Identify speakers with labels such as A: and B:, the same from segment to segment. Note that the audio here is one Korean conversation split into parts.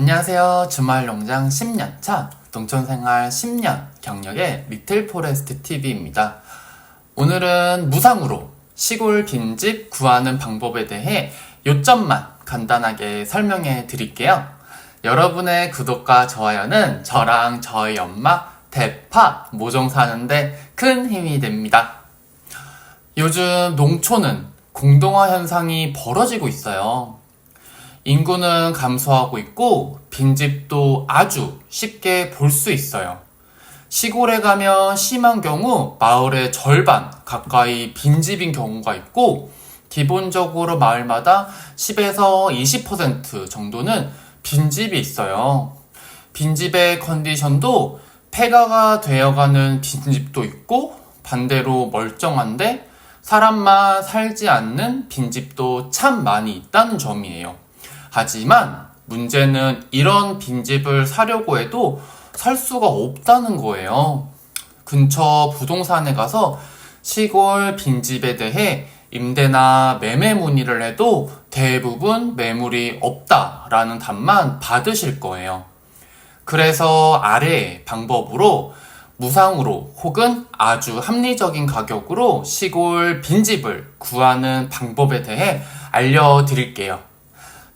A: 안녕하세요. 주말 농장 10년차 농촌 생활 10년 경력의 리틀 포레스트 TV입니다. 오늘은 무상으로 시골 빈집 구하는 방법에 대해 요점만 간단하게 설명해 드릴게요. 여러분의 구독과 좋아요는 저랑 저희 엄마 대파 모종 사는데 큰 힘이 됩니다. 요즘 농촌은 공동화 현상이 벌어지고 있어요. 인구는 감소하고 있고 빈집도 아주 쉽게 볼 수 있어요. 시골에 가면 심한 경우 마을의 절반 가까이 빈집인 경우가 있고 기본적으로 마을마다 10에서 20% 정도는 빈집이 있어요. 빈집의 컨디션도 폐가가 되어가는 빈집도 있고 반대로 멀쩡한데 사람만 살지 않는 빈집도 참 많이 있다는 점이에요. 하지만 문제는 이런 빈집을 사려고 해도 살 수가 없다는 거예요. 근처 부동산에 가서 시골 빈집에 대해 임대나 매매 문의를 해도 대부분 매물이 없다라는 답만 받으실 거예요. 그래서 아래 방법으로 무상으로 혹은 아주 합리적인 가격으로 시골 빈집을 구하는 방법에 대해 알려드릴게요.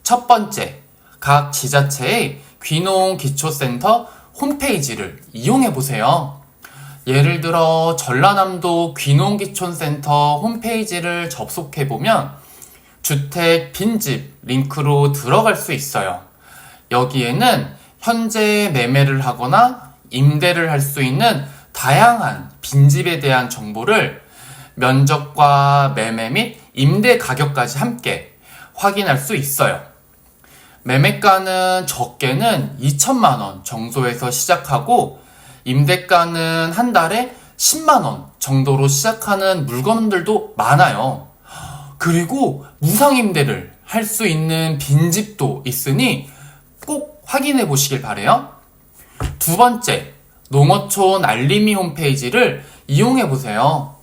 A: 첫 번째, 각 지자체의 귀농 기초센터 홈페이지를 이용해 보세요. 예를 들어 전라남도 귀농기촌센터 홈페이지를 접속해 보면 주택 빈집 링크로 들어갈 수 있어요. 여기에는 현재 매매를 하거나 임대를 할 수 있는 다양한 빈집에 대한 정보를 면적과 매매 및 임대 가격까지 함께 확인할 수 있어요. 매매가는 적게는 2천만 원 정도에서 시작하고 임대가는 한 달에 10만 원 정도로 시작하는 물건들도 많아요. 그리고 무상 임대를 할 수 있는 빈집도 있으니 꼭 확인해 보시길 바래요. 두 번째, 농어촌 알림이 홈페이지를 이용해 보세요.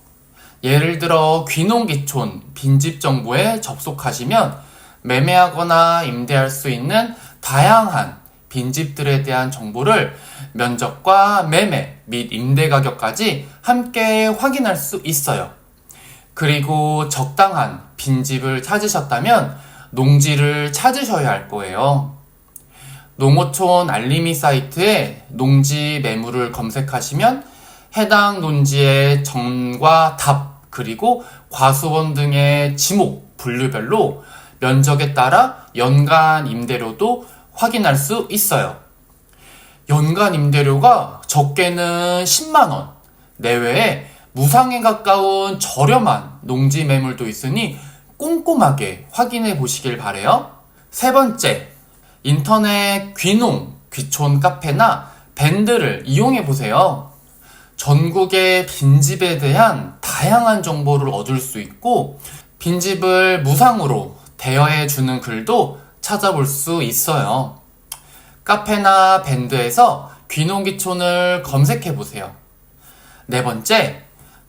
A: 예를 들어 귀농기촌 빈집 정보에 접속하시면 매매하거나 임대할 수 있는 다양한 빈집들에 대한 정보를 면적과 매매 및 임대 가격까지 함께 확인할 수 있어요. 그리고 적당한 빈집을 찾으셨다면 농지를 찾으셔야 할 거예요. 농어촌 알림이 사이트에 농지 매물을 검색하시면 해당 논지의 정과 답 그리고 과수원 등의 지목 분류별로 면적에 따라 연간 임대료도 확인할 수 있어요. 연간 임대료가 적게는 10만원 내외에 무상에 가까운 저렴한 농지 매물도 있으니 꼼꼼하게 확인해 보시길 바래요. 세 번째, 인터넷 귀농, 귀촌 카페나 밴드를 이용해 보세요. 전국의 빈집에 대한 다양한 정보를 얻을 수 있고 빈집을 무상으로 대여해 주는 글도 찾아볼 수 있어요. 카페나 밴드에서 귀농귀촌을 검색해 보세요. 네 번째,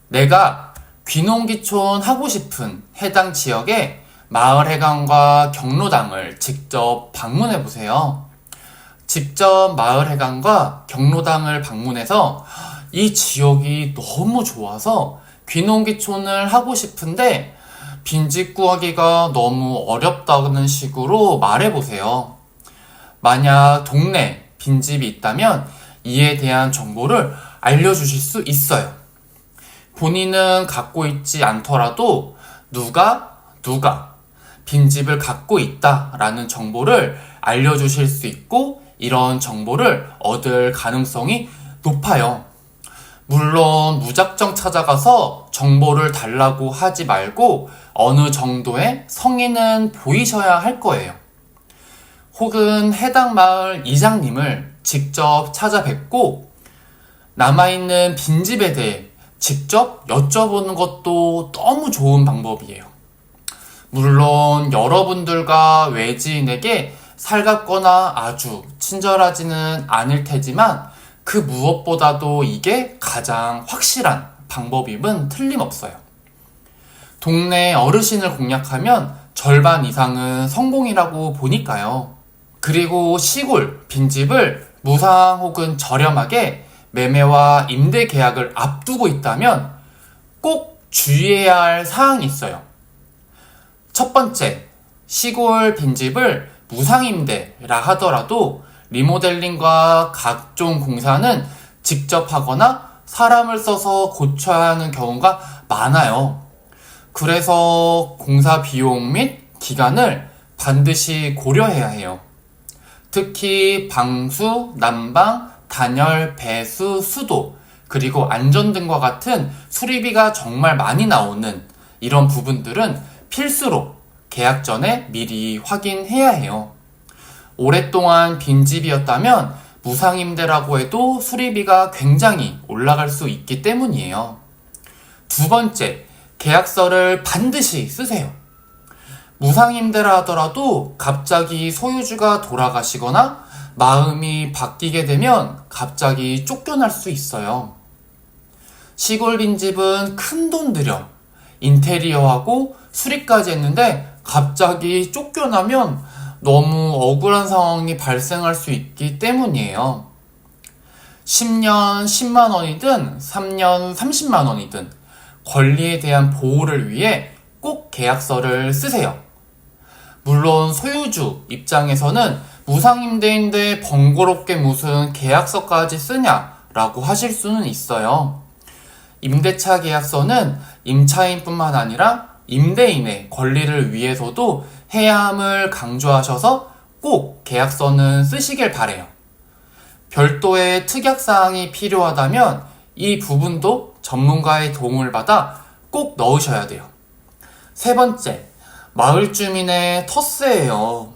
A: 내가 귀농귀촌 하고 싶은 해당 지역의 마을회관과 경로당을 직접 방문해 보세요. 직접 마을회관과 경로당을 방문해서 이 지역이 너무 좋아서 귀농귀촌을 하고 싶은데 빈집 구하기가 너무 어렵다는 식으로 말해보세요. 만약 동네 빈집이 있다면 이에 대한 정보를 알려주실 수 있어요. 본인은 갖고 있지 않더라도 누가 누가 빈집을 갖고 있다라는 정보를 알려주실 수 있고 이런 정보를 얻을 가능성이 높아요. 물론 무작정 찾아가서 정보를 달라고 하지 말고 어느 정도의 성의는 보이셔야 할 거예요. 혹은 해당 마을 이장님을 직접 찾아뵙고 남아있는 빈집에 대해 직접 여쭤보는 것도 너무 좋은 방법이에요. 물론 여러분들과 외지인에게 살갑거나 아주 친절하지는 않을 테지만 그 무엇보다도 이게 가장 확실한 방법임은 틀림없어요. 동네 어르신을 공략하면 절반 이상은 성공이라고 보니까요. 그리고 시골, 빈집을 무상 혹은 저렴하게 매매와 임대 계약을 앞두고 있다면 꼭 주의해야 할 사항이 있어요. 첫 번째, 시골 빈집을 무상임대라 하더라도 리모델링과 각종 공사는 직접 하거나 사람을 써서 고쳐야 하는 경우가 많아요. 그래서 공사 비용 및 기간을 반드시 고려해야 해요. 특히 방수, 난방, 단열, 배수, 수도, 그리고 안전 등과 같은 수리비가 정말 많이 나오는 이런 부분들은 필수로 계약 전에 미리 확인해야 해요. 오랫동안 빈집이었다면 무상임대라고 해도 수리비가 굉장히 올라갈 수 있기 때문이에요. 두 번째, 계약서를 반드시 쓰세요. 무상임대라 하더라도 갑자기 소유주가 돌아가시거나 마음이 바뀌게 되면 갑자기 쫓겨날 수 있어요. 시골 빈집은 큰 돈 들여 인테리어하고 수리까지 했는데 갑자기 쫓겨나면 너무 억울한 상황이 발생할 수 있기 때문이에요. 10년 10만 원이든 3년 30만 원이든 권리에 대한 보호를 위해 꼭 계약서를 쓰세요. 물론 소유주 입장에서는 무상임대인데 번거롭게 무슨 계약서까지 쓰냐라고 하실 수는 있어요. 임대차 계약서는 임차인뿐만 아니라 임대인의 권리를 위해서도 해야 함을 강조하셔서 꼭 계약서는 쓰시길 바래요. 별도의 특약 사항이 필요하다면 이 부분도 전문가의 도움을 받아 꼭 넣으셔야 돼요. 세 번째, 마을 주민의 터스예요.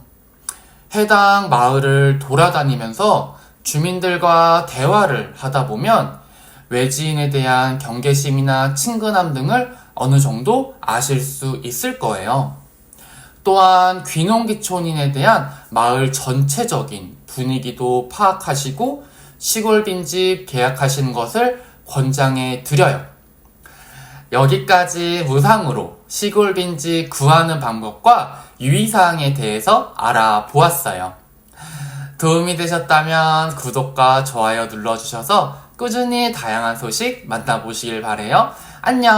A: 해당 마을을 돌아다니면서 주민들과 대화를 하다 보면 외지인에 대한 경계심이나 친근함 등을 어느 정도 아실 수 있을 거예요. 또한 귀농귀촌인에 대한 마을 전체적인 분위기도 파악하시고 시골 빈집 계약하시는 것을 권장해 드려요. 여기까지 무상으로 시골 빈집 구하는 방법과 유의사항에 대해서 알아보았어요. 도움이 되셨다면 구독과 좋아요 눌러주셔서 꾸준히 다양한 소식 만나보시길 바래요. 안녕!